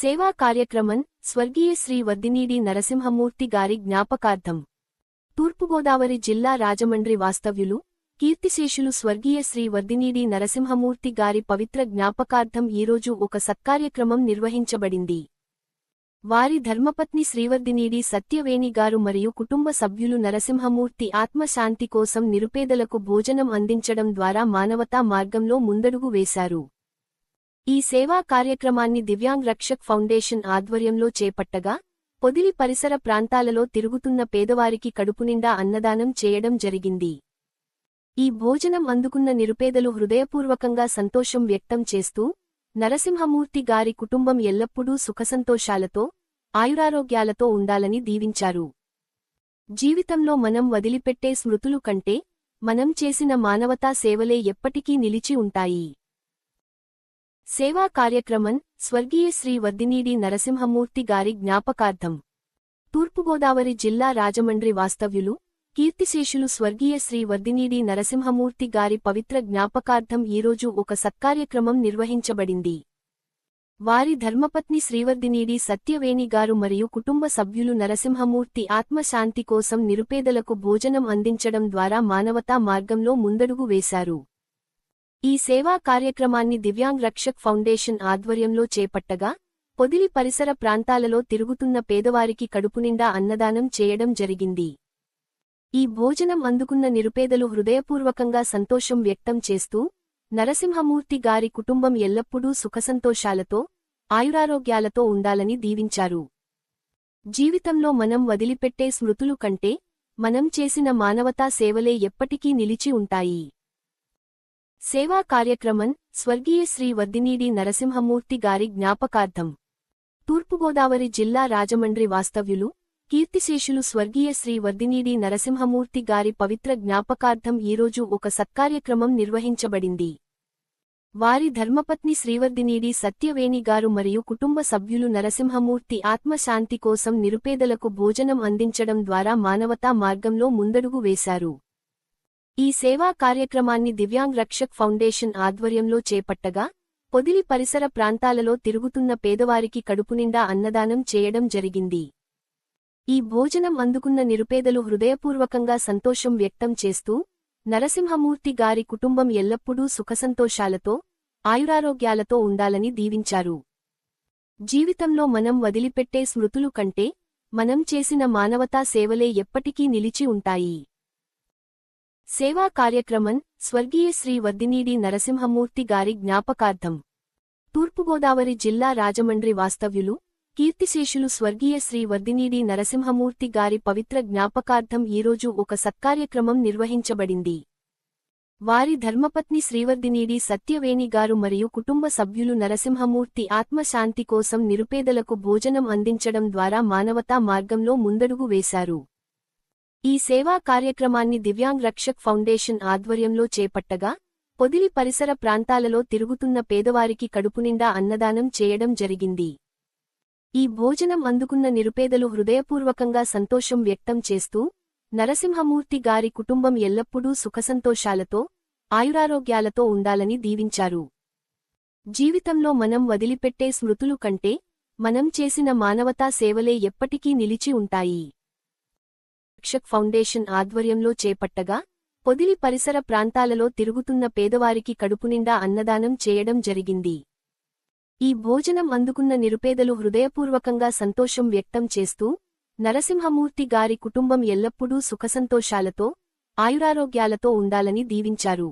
సేవా కార్యక్రమం స్వర్గీయ శ్రీ వర్దినీడి నరసింహమూర్తి గారి జ్ఞాపకార్థం. తూర్పుగోదావరి జిల్లా రాజమండ్రి వాస్తవ్యులు కీర్తిశేషులు స్వర్గీయ శ్రీ వర్దినీడి నరసింహమూర్తి గారి పవిత్ర జ్ఞాపకార్థం ఈరోజు ఒక సత్కార్యక్రమం నిర్వహించబడింది. వారి ధర్మపత్ని శ్రీవర్దినీడి సత్యవేణి గారు మరియు కుటుంబ సభ్యులు నరసింహమూర్తి ఆత్మశాంతి కోసం నిరుపేదలకు భోజనం అందించడం ద్వారా మానవతా మార్గంలో ముందడుగు వేశారు. ఈ సేవా కార్యక్రమాన్ని దివ్యాంగ్ రక్షక్ ఫౌండేషన్ ఆధ్వర్యంలో చేపట్టగా పొదిలి పరిసర ప్రాంతాలలో తిరుగుతున్న పేదవారికి కడుపునిండా అన్నదానం చేయడం జరిగింది. ఈ భోజనం అందుకున్న నిరుపేదలు హృదయపూర్వకంగా సంతోషం వ్యక్తం చేస్తూ నరసింహమూర్తి గారి కుటుంబం ఎల్లప్పుడూ సుఖసంతోషాలతో ఆయురారోగ్యాలతో ఉండాలని దీవించారు. జీవితంలో మనం వదిలిపెట్టే స్మృతులు కంటే మనం చేసిన మానవతా సేవలే ఎప్పటికీ నిలిచి ఉంటాయి. సేవా కార్యక్రమం స్వర్గీయ శ్రీ వర్దినీడి నరసింహమూర్తి గారి జ్ఞాపకార్థం. తూర్పుగోదావరి జిల్లా రాజమండ్రి వాస్తవ్యులు కీర్తిశేషులు స్వర్గీయ శ్రీ వర్దినీడి నరసింహమూర్తి గారి పవిత్ర జ్ఞాపకార్థం ఈరోజు ఒక సత్కార్యక్రమం నిర్వహించబడింది. వారి ధర్మపత్ని శ్రీవర్దినీడి సత్యవేణి గారు మరియు కుటుంబ సభ్యులు నరసింహమూర్తి ఆత్మశాంతి కోసం నిరుపేదలకు భోజనం అందించడం ద్వారా మానవతా మార్గంలో ముందడుగు వేశారు. ఈ సేవా కార్యక్రమాన్ని దివ్యాంగ్ రక్షక్ ఫౌండేషన్ ఆధ్వర్యంలో చేపట్టగా పొదిలి పరిసర ప్రాంతాలలో తిరుగుతున్న పేదవారికి కడుపునిండా అన్నదానం చేయడం జరిగింది. ఈ భోజనం అందుకున్న నిరుపేదలు హృదయపూర్వకంగా సంతోషం వ్యక్తం చేస్తూ నరసింహమూర్తి గారి కుటుంబం ఎల్లప్పుడూ సుఖసంతోషాలతో ఆయురారోగ్యాలతో ఉండాలని దీవించారు. జీవితంలో మనం వదిలిపెట్టే స్మృతులు కంటే మనం చేసిన మానవతా సేవలే ఎప్పటికీ నిలిచి ఉంటాయి. సేవా కార్యక్రమం స్వర్గీయ శ్రీ వర్దినీడి నరసింహమూర్తి గారి జ్ఞాపకార్థం. తూర్పుగోదావరి జిల్లా రాజమండ్రి వాస్తవ్యులు కీర్తిశేషులు స్వర్గీయ శ్రీ వర్దినీడి నరసింహమూర్తి గారి పవిత్ర జ్ఞాపకార్థం ఈరోజు ఒక సత్కార్యక్రమం నిర్వహించబడింది. వారి ధర్మపత్ని శ్రీవర్దినీడి సత్యవేణి గారు మరియు కుటుంబ సభ్యులు నరసింహమూర్తి ఆత్మశాంతి కోసం నిరుపేదలకు భోజనం అందించడం ద్వారా మానవతా మార్గంలో ముందడుగు వేశారు. ఈ సేవా కార్యక్రమాన్ని దివ్యాంగ్ రక్షక్ ఫౌండేషన్ ఆధ్వర్యంలో చేపట్టగా పొదిలి పరిసర ప్రాంతాలలో తిరుగుతున్న పేదవారికి కడుపునిండా అన్నదానం చేయడం జరిగింది. ఈ భోజనం అందుకున్న నిరుపేదలు హృదయపూర్వకంగా సంతోషం వ్యక్తం చేస్తూ నరసింహమూర్తి గారి కుటుంబం ఎల్లప్పుడూ సుఖసంతోషాలతో ఆయురారోగ్యాలతో ఉండాలని దీవించారు. జీవితంలో మనం వదిలిపెట్టే స్మృతులు కంటే మనం చేసిన మానవతా సేవలే ఎప్పటికీ నిలిచి ఉంటాయి. సేవా కార్యక్రమం స్వర్గీయ శ్రీ వర్దినీడి నరసింహమూర్తి గారి జ్ఞాపకార్థం. తూర్పుగోదావరి జిల్లా రాజమండ్రి వాస్తవ్యులు కీర్తిశేషులు స్వర్గీయ శ్రీ వర్దినీడి నరసింహమూర్తి గారి పవిత్ర జ్ఞాపకార్థం ఈరోజు ఒక సత్కార్యక్రమం నిర్వహించబడింది. వారి ధర్మపత్ని శ్రీవర్దినీడి సత్యవేణి గారు మరియు కుటుంబ సభ్యులు నరసింహమూర్తి ఆత్మశాంతి కోసం నిరుపేదలకు భోజనం అందించడం ద్వారా మానవతా మార్గంలో ముందడుగు వేశారు. ఈ సేవా కార్యక్రమాన్ని దివ్యాంగ్ రక్షక్ ఫౌండేషన్ ఆధ్వర్యంలో చేపట్టగా పొదిలి పరిసర ప్రాంతాలలో తిరుగుతున్న పేదవారికి కడుపునిండా అన్నదానం చేయడం జరిగింది. ఈ భోజనం అందుకున్న నిరుపేదలు హృదయపూర్వకంగా సంతోషం వ్యక్తం చేస్తూ నరసింహమూర్తి గారి కుటుంబం ఎల్లప్పుడూ సుఖసంతోషాలతో ఆయురారోగ్యాలతో ఉండాలని దీవించారు. జీవితంలో మనం వదిలిపెట్టే స్మృతులు కంటే మనం చేసిన మానవతా సేవలే ఎప్పటికీ నిలిచి ఉంటాయి. రక్షక్ ఫౌండేషన్ ఆధ్వర్యంలో చేపట్టగా పొదిలి పరిసర ప్రాంతాలలో తిరుగుతున్న పేదవారికి కడుపునిండా అన్నదానం చేయడం జరిగింది. ఈ భోజనం అందుకున్న నిరుపేదలు హృదయపూర్వకంగా సంతోషం వ్యక్తం చేస్తూ నరసింహమూర్తి గారి కుటుంబం ఎల్లప్పుడూ సుఖసంతోషాలతో ఆయురారోగ్యాలతో ఉండాలని దీవించారు.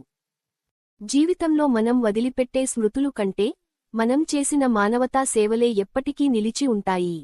జీవితంలో మనం వదిలిపెట్టే స్మృతులు కంటే మనం చేసిన మానవతా సేవలే ఎప్పటికీ నిలిచి ఉంటాయి.